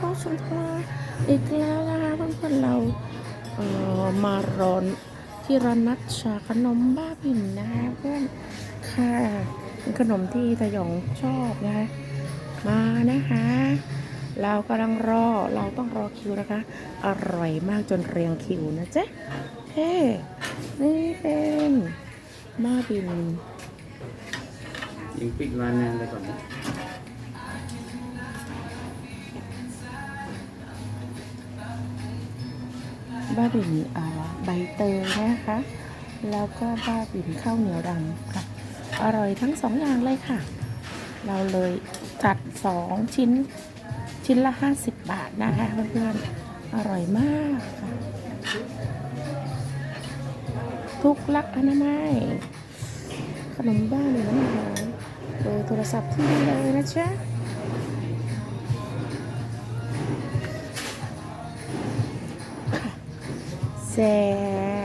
พบชุมพรอีกแล้วนะคะเพื่อนๆเราเอ่อมาร้อนที่ร้านนัดชาขนมบ้าบินนะคะเพื่อนค่ะเป็นขนมที่ตะหยองชอบนะคะมานะคะ เรากำลังรอเราต้องรอคิวนะคะ อร่อยมากจนเรียงคิวนะจ๊ะเฮ้นี่เป็นบ้าบินยิงปิดร้านนานไปก่อนนะ บ้าบินอ่าใบเตยนะคะ แล้วก็บ้าบินข้าวเหนียวดำค่ะอร่อยทั้งสองอย่างเลยค่ะ เราเลยจัดสองชิ้นชิ้นละ 50 บาทนะคะเพื่อนๆ อร่อยมากค่ะทุกลักอนามัยขนมบ้านหรือน้ำหอมเบอร์โทรศัพท์ที่นี่เลยนะจ๊ะ แซ่บ